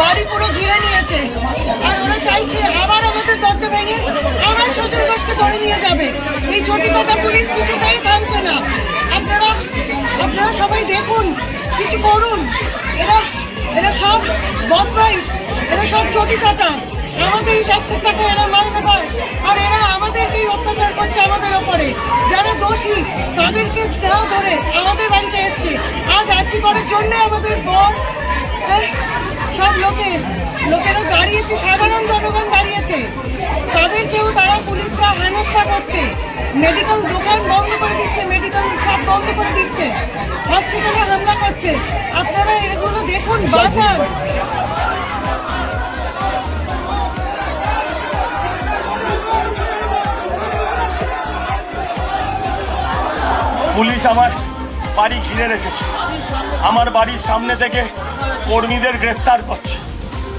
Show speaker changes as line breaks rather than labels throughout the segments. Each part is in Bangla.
বাড়ি পুরো ঘিরে নিয়েছে। আর ওরা চাইছে আবার আমাদের দরজা ভেঙে আবার সজল ঘোষকে ধরে নিয়ে যাবে। এই চটি চাটা পুলিশ কিছুতেই থামছে না। আপনারা আপনারা সবাই দেখুন, কিছু করুন। এরা এরা সব বদমাইশ, এরা সব চটি চাটা। আমাদের ট্যাক্সের টাকা এরা মাইনে পায় আর এরা আমাদেরকেই অত্যাচার করছে আমাদের ওপরে। যারা দোষী, তাদেরকে না ধরে আমাদের বাড়িতে এসছে। আজ আর্জি করার জন্য আমাদের বর লোকে লোকেরা দাঁড়িয়েছে, সাধারণ জনগণ দাঁড়িয়েছে। তাদেরকেও তারা পুলিশরা হেনস্থা করছে। মেডিকেল দোকান বন্ধ করে দিচ্ছে মেডিকেল সব বন্ধ করে দিচ্ছে। হসপিটালে হামলা করছে। আপনারা এগুলো দেখুন, বাঁচান।
পুলিশ আমার বাড়ি ঘিরে রেখেছে। আমার বাড়ির সামনে থেকে কর্মীদের গ্রেপ্তার করছে।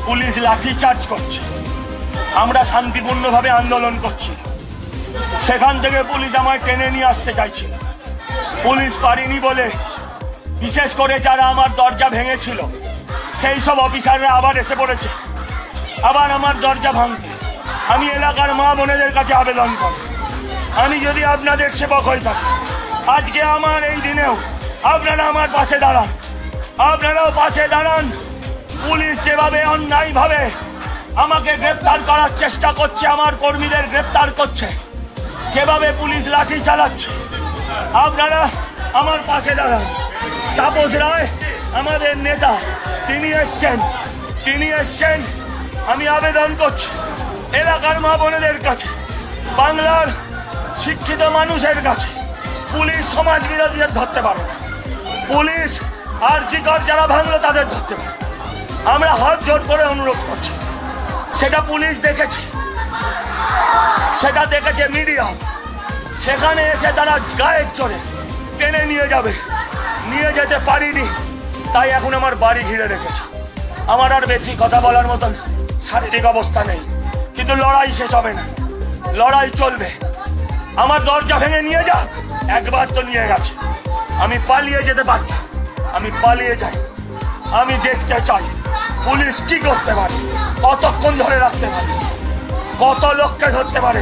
পুলিশ লাঠি চার্জ করছে। আমরা শান্তিপূর্ণভাবে আন্দোলন করছি। সেখান থেকে পুলিশ আমায় টেনে নিয়ে আসতে চাইছিল পুলিশ পারিনি বলে, বিশেষ করে যারা আমার দরজা ভেঙেছিল, সেই সব অফিসাররা আবার এসে পড়েছে। আবার আমার দরজা ভাঙতে। আমি এলাকার মা বোনেদের কাছে আবেদন করি। আমি যদি আপনাদের সেবক হয়ে থাকি আজকে আমার এই দিনেও আপনারা আমার পাশে দাঁড়ান। আপনারাও পাশে দাঁড়ান। পুলিশ যেভাবে অন্যায়ভাবে আমাকে গ্রেপ্তার করার চেষ্টা করছে, আমার কর্মীদের গ্রেপ্তার করছে, যেভাবে পুলিশ লাঠি চালাচ্ছে, আপনারা আমার পাশে দাঁড়ান। তাপস রায়, আমাদের নেতা, তিনি এসছেন তিনি এসছেন। আমি আবেদন করছি এলাকার মা বোনেদের কাছে, বাংলার শিক্ষিত মানুষের কাছে। পুলিশ, সমাজ বিরোধীদের ধরতে পারে পুলিশ আর জিকর যারা ভাঙলো তাদের ধরতে পারে আমরা হাত জোর করে অনুরোধ করছি। সেটা পুলিশ দেখেছে। সেটা দেখেছে মিডিয়া। সেখানে এসে তারা গায়ের চড়ে টেনে নিয়ে যাবে। নিয়ে যেতে পারিনি। তাই এখন আমার বাড়ি ঘিরে রেখেছে। আমার আর বেশি কথা বলার মতন শারীরিক অবস্থা নেই। কিন্তু লড়াই শেষ হবে না। লড়াই চলবে। আমার দরজা ভেঙে নিয়ে যাক। একবার তো নিয়ে গেছে। আমি পালিয়ে যেতে পারি আমি পালিয়ে যাই। আমি দেখতে চাই পুলিশ কি করতে পারে, কতক্ষণ ধরে রাখতে পারে, কত লোককে ধরতে পারে।